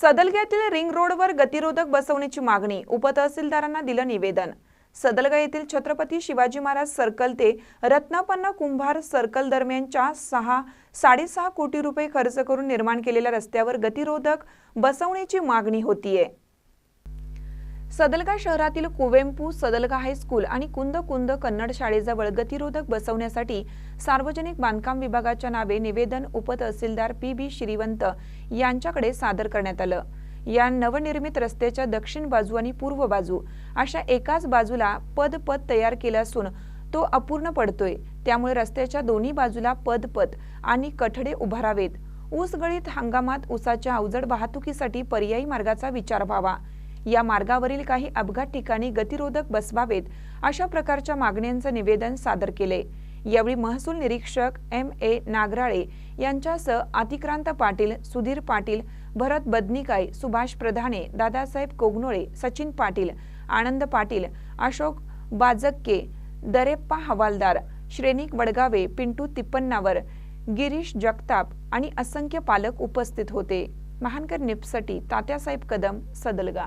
सदलग्यातील ring रोडवर गतिरोधक बसवण्याची मागणी उपतहसीलदारांना दिलं निवेदन. सदलगा येथील छत्रपती शिवाजी महाराज सर्कल ते रत्नापन्ना कुंभार सर्कल दरम्यानच्या सहा साडेसहा कोटी रुपये खर्च करून निर्माण केलेल्या रस्त्यावर गतिरोधक बसवण्याची मागणी होतीये. सदलगा शहरातील कुवेंपू सदलगा हायस्कूल आणि कुंद कुंद कन्नड शाळेजवळ गतिरोधक बसवण्यासाठी सार्वजनिक बांधकाम विभागाच्या नावे निवेदन उपतहसीलदार पी बी श्रीवंत यांच्याकडे सादर करण्यात आलं. या नवनिर्मित रस्त्याच्या दक्षिण बाजू आणि पूर्व बाजू अशा एकाच बाजूला पदपथ तयार केला असून तो अपूर्ण पडतोय. त्यामुळे रस्त्याच्या दोन्ही बाजूला पदपथ आणि कठडे उभारावेत. ऊसगळीत हंगामात ऊसाच्या अवजड वाहतुकीसाठी पर्यायी मार्गाचा विचार व्हावा. या मार्गावरील काही अपघात ठिकाणी गतिरोधक बसवावेत अशा प्रकारच्या मागण्यांचं निवेदन सादर केले. यावेळी महसूल निरीक्षक एम ए नागराळे यांच्यासह अतिक्रांत पाटील सुधीर पाटील भरत बदनिकाय सुभाष प्रधाने दादासाहेब कोगनोळे सचिन पाटील आनंद पाटील अशोक बाजक्के दरेप्पा हवालदार श्रेनिक वडगावे पिंटू तिप्पन्नावर गिरीश जगताप आणि असंख्य पालक उपस्थित होते. महानकर निपसाठी तात्यासाहेब कदम सदलगा.